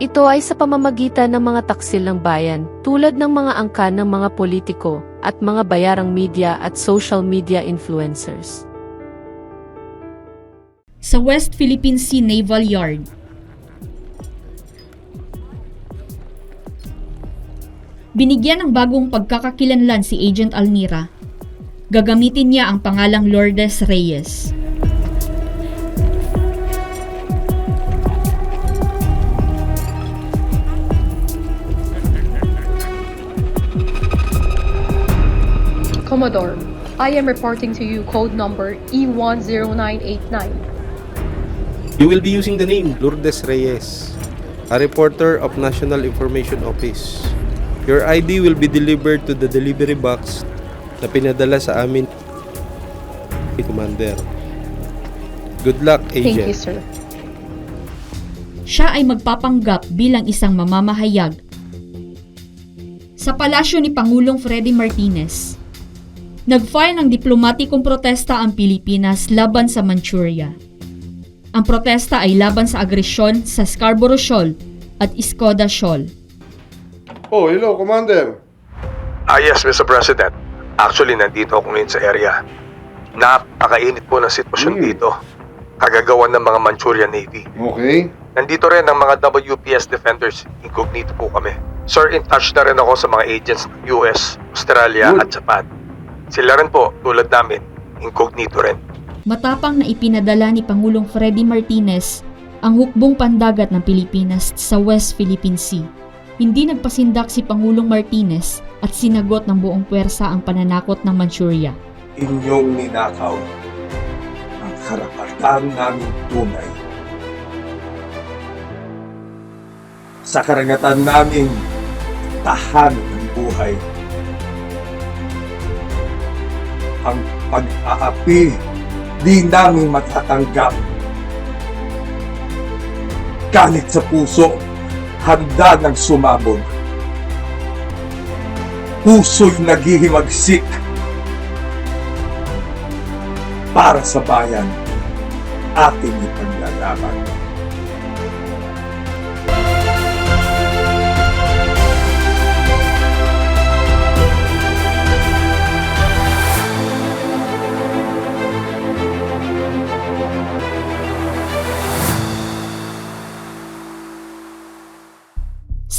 Ito ay sa pamamagitan ng mga taksil ng bayan tulad ng mga angkan ng mga politiko at mga bayarang media at social media influencers. sa West Philippine Sea Naval Yard. Binigyan ng bagong pagkakakilanlan si Agent Almira. Gagamitin niya ang pangalang Lourdes Reyes. Commodore, I am reporting to you code number E E10989. You will be using the name Lourdes Reyes, a reporter of National Information Office. Your ID will be delivered to the delivery box na pinadala sa amin ni Commander. Good luck, Thank you, Agent. sir. Siya ay magpapanggap bilang isang mamamahayag. Sa palasyo ni Pangulong Freddy Martinez, nag-file ng diplomatikong protesta ang Pilipinas laban sa Manchuria. Ang protesta ay laban sa agresyon sa Scarborough Shoal at Iskoda Shoal. Oh, hello, Commander. Ah yes, Mr. President. Actually, nandito ako ngayon sa area. Napakainit po ng sitwasyon Hmm. dito. Kagagawan ng mga Manchurian Navy. Okay. Nandito rin ang mga WPS defenders. Incognito po kami. Sir, in touch na rin ako sa mga agents ng US, Australia Good. at Japan. Sila rin po, tulad namin, incognito rin. Matapang na ipinadala ni Pangulong Freddy Martinez ang hukbong pandagat ng Pilipinas sa West Philippine Sea. Hindi nagpasindak si Pangulong Martinez at sinagot ng buong puwersa ang pananakot ng Manchuria. inyong ninakaw ang karapatan naming tunay. Sa karagatan naming tahanan ng buhay. Ang pag-aapi di namin matatanggap. Galit sa puso, handa ng sumabog. Puso'y naghihimagsik para sa bayan ating ipaglalaban.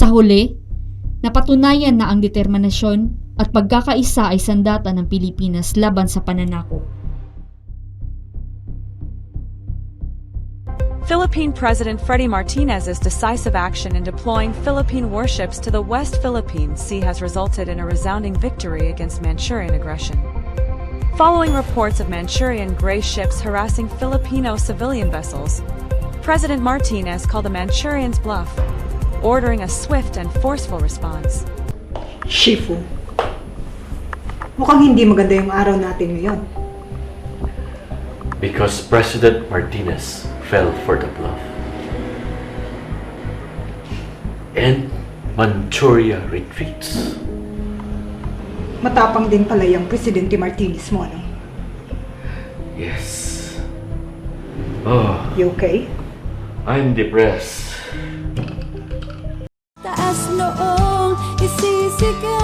Sa huli, napatunayan na ang determinasyon at pagkakaisa ay sandata ng Pilipinas laban sa pananakot. Philippine President Freddy Martinez's decisive action in deploying Philippine warships to the West Philippine Sea has resulted in a resounding victory against Manchurian aggression. Following reports of Manchurian gray ships harassing Filipino civilian vessels, President Martinez called the Manchurians bluff, ordering a swift and forceful response. Shifu. Mukhang hindi maganda yung araw natin ngayon. Because President Martinez fell for the bluff. And Manchuria retreats. Matapang din pala yung Presidente Martinez mo, ano? Yes. Oh, You okay? I'm depressed. together